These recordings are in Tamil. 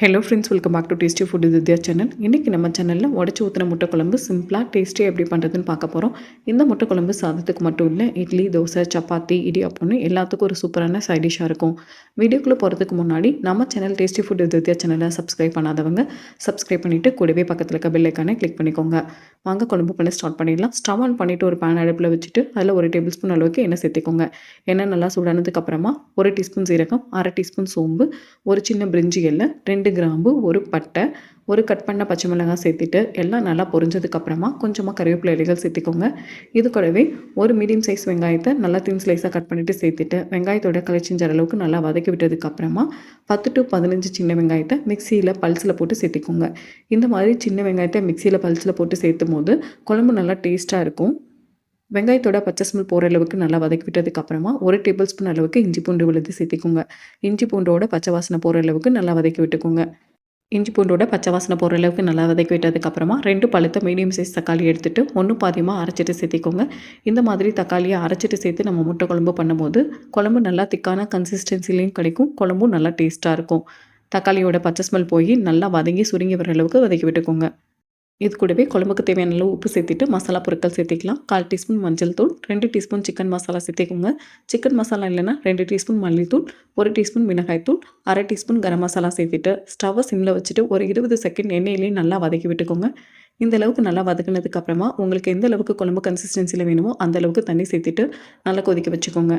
Hello friends welcome back to tasty food Vidya channel இன்றைக்கி நம்ம சேனலில் உடச்சி ஊற்றின முட்டை குழம்பு சிம்பிளாக டேஸ்டியாக எப்படி பண்ணுறதுன்னு பார்க்க போகிறோம் இந்த முட்டை குழம்பு சாதத்துக்கு மட்டும் இல்லை இட்லி தோசை சப்பாத்தி இடியாப்பம்னு எல்லாத்துக்கும் ஒரு சூப்பரான சைட் டிஷ்ஷாக இருக்கும். வீடியோக்குள்ளே போகிறதுக்கு முன்னாடி நம்ம சேனல் டேஸ்டி ஃபுட் வித்யா சேனலை சப்ஸ்கிரைப் பண்ணாதவங்க சப்ஸ்கிரைப் பண்ணிவிட்டு கூடவே பக்கத்தில் இருக்க பெல் கிளிக் பண்ணிக்கோங்க. வாங்க குழம்பு பண்ணி ஸ்டார்ட் பண்ணிடலாம். ஸ்டவ் ஆன் பண்ணிவிட்டு ஒரு பேன் அடுப்பில் வச்சுட்டு அதில் ஒரு டேபிள் ஸ்பூன் அளவுக்கு எண்ணெய் சேர்த்திக்கோங்க. எண்ணெய் நல்லா சூடானதுக்கப்புறமா ஒரு டீஸ்பூன் சீரகம் அரை டீஸ்பூன் சோம்பு ஒரு சின்ன பிரிஞ்சி எல்லாம் ரெண்டு கிராம்பு ஒரு பட்டை ஒரு கட் பண்ண பச்சை மிளகாய் சேர்த்துட்டு எல்லாம் நல்லா பொரிஞ்சதுக்கப்புறமா கொஞ்சமாக கருவேப்பிலை இலைகள் சேர்த்திக்கோங்க. இது கூடவே ஒரு மீடியம் சைஸ் வெங்காயத்தை நல்லா தின் ஸ்லைஸாக கட் பண்ணிவிட்டு சேர்த்துட்டு வெங்காயத்தோட கலைச்சிஞ்ச அளவுக்கு நல்லா வதக்கி விட்டதுக்கப்புறமா பத்து டு பதினஞ்சு சின்ன வெங்காயத்தை மிக்சியில் பல்ஸில் போட்டு சேர்த்திக்கோங்க. இந்த மாதிரி சின்ன வெங்காயத்தை மிக்சியில் பல்ஸில் போட்டு சேர்த்தும் போது குழம்பு நல்லா டேஸ்ட்டாக இருக்கும். வெங்காயத்தோட பச்சை ஸ்மெல் போகிற அளவுக்கு நல்லா வதக்கி விட்டதுக்கு அப்புறமா ஒரு டேபிள் ஸ்பூன் அளவுக்கு இஞ்சி பூண்டு விழுது சேர்த்திக்கோங்க. இஞ்சி பூண்டோட பச்சை வாசனை போகிற அளவுக்கு நல்லா வதக்கி விட்டுக்கோங்க இஞ்சி பூண்டோட பச்சை வாசனை போகிற அளவுக்கு நல்லா வதக்கி விட்டதுக்கப்புறமா ரெண்டு பழுத்த மீடியம் சைஸ் தக்காளி எடுத்துகிட்டு ஒன்று பாதியமாக அரைச்சிட்டு சேர்த்திக்கோங்க. இந்த மாதிரி தக்காளியை அரைச்சிட்டு சேர்த்து நம்ம முட்டை குழம்பு பண்ணும்போது குழம்பு நல்லா திக்கான கன்சிஸ்டன்சிலையும் கிடைக்கும். குழம்பும் நல்லா டேஸ்ட்டாக இருக்கும். தக்காளியோட பச்சை ஸ்மெல் போய் நல்லா வதங்கி சுருங்கி வர அளவுக்கு வதக்கி விட்டுக்கோங்க இது கூடவே குழம்புக்கு தேவையான அளவு உப்பு சேர்த்துட்டு மசாலா பொருட்கள் சேர்த்திக்கலாம். கால் டீஸ்பூன் மஞ்சள் தூள் ரெண்டு டீஸ்பூன் சிக்கன் மசாலா சேர்த்திக்கோங்க. சிக்கன் மசாலா இல்லைன்னா ரெண்டு டீஸ்பூன் மல்லித்தூள் ஒரு டீஸ்பூன் மிளகாய்த்தூள் அரை டீஸ்பூன் கரம் மசாலா சேர்த்துட்டு ஸ்டவ்வை சிம்மில் வச்சுட்டு ஒரு இருபது செகண்ட் எண்ணெயிலையும் நல்லா வதக்கி விட்டுக்கோங்க. இந்த அளவுக்கு நல்லா வதக்கினதுக்கு அப்புறமா உங்களுக்கு எந்த அளவுக்கு குழம்பு கன்சிஸ்டன்சியில் வேணுமோ அந்த அளவுக்கு தண்ணி சேர்த்துட்டு நல்லா கொதிக்க வச்சுக்கோங்க.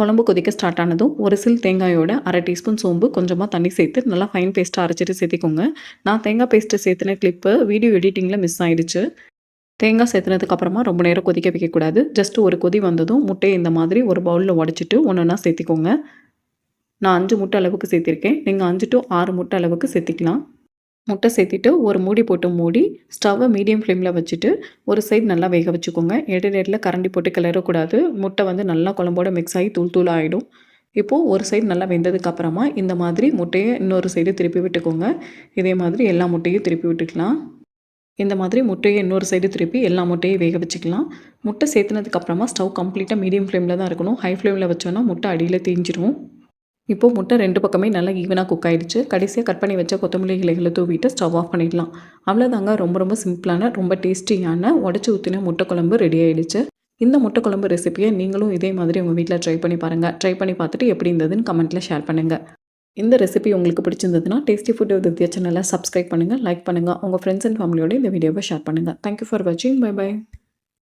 குழம்பு கொதிக்க ஸ்டார்ட் ஆனதும் ஒரு சில் தேங்காயோட அரை டீஸ்பூன் சோம்பு கொஞ்சமாக தண்ணி சேர்த்து நல்லா ஃபைன் பேஸ்ட்டாக அரைச்சிட்டு சேர்த்திக்கோங்க. நான் தேங்காய் பேஸ்ட்டு சேர்த்துன கிளிப்பு வீடியோ எடிட்டிங்கில் மிஸ் ஆயிடுச்சு. தேங்காய் சேர்த்துனதுக்கு அப்புறமா ரொம்ப நேரம் கொதிக்க வைக்கக்கூடாது. ஜஸ்ட் ஒரு கொதி வந்ததும் முட்டையை இந்த மாதிரி ஒரு பவுலில் உடச்சிட்டு ஒன்று ஒன்றா சேர்த்திக்கோங்க. நான் அஞ்சு முட்டை அளவுக்கு சேர்த்திருக்கேன். நீங்கள் அஞ்சு டு ஆறு முட்டை அளவுக்கு சேர்த்திக்கலாம். முட்டை சேர்த்திட்டு ஒரு மூடி போட்டு மூடி ஸ்டவ்வை மீடியம் ஃப்ளேமில் வச்சுட்டு ஒரு சைடு நல்லா வேக வச்சுக்கோங்க. இடையில கரண்டி போட்டு கிளறக்கூடாது. முட்டை வந்து நல்லா குழம்போட மிக்ஸ் ஆகி தூள் தூள் ஆகிடும் இப்போது ஒரு சைடு நல்லா வெந்ததுக்கு அப்புறமா இந்த மாதிரி முட்டையை இன்னொரு சைடு திருப்பி விட்டுக்கோங்க. இதே மாதிரி எல்லா முட்டையும் திருப்பி விட்டுக்கலாம். இந்த மாதிரி முட்டையை இன்னொரு சைடு திருப்பி எல்லா முட்டையும் வேக வச்சுக்கலாம். முட்டை சேர்த்துனதுக்கப்புறமா ஸ்டவ் கம்ப்ளீட்டாக மீடியம் ஃப்ளேமில் தான் இருக்கணும். ஹை ஃப்ளேமில் வச்சோன்னா முட்டை அடியில் தீஞ்சிரும். இப்போது முட்டை ரெண்டு பக்கமே நல்லா ஈவனாக குக் ஆகிடுச்சு கடைசியாக கட் பண்ணி வச்ச கொத்தமல்லி இலைகளை தூவிட்டு ஸ்டவ் ஆஃப் பண்ணிடலாம். அவ்வளோதாங்க ரொம்ப ரொம்ப சிம்பிளான ரொம்ப டேஸ்டியான உடச்சி ஊற்றின முட்டை குழம்பு ரெடி ஆகிடுச்சு இந்த முட்டை குழம்பு ரெசிப்பியை நீங்களும் இதே மாதிரி உங்கள் வீட்டில் ட்ரை பண்ணி பாருங்கள் ட்ரை பண்ணி பார்த்துட்டு எப்படி இருந்ததுன்னு கமெண்ட்டில் ஷேர் பண்ணுங்கள் இந்த ரெசிபி உங்களுக்கு பிடிச்சிருந்ததுன்னா டேஸ்டி ஃபுட் வித்யா சேனலை சப்ஸ்கிரைப் பண்ணுங்கள் லைக் பண்ணுங்கள் உங்கள் ஃப்ரெண்ட்ஸ் அண்ட் ஃபேமிலியோட இந்த வீடியோவை ஷேர் பண்ணுங்கள் தேங்க்யூ ஃபார் வாட்சிங் பை பை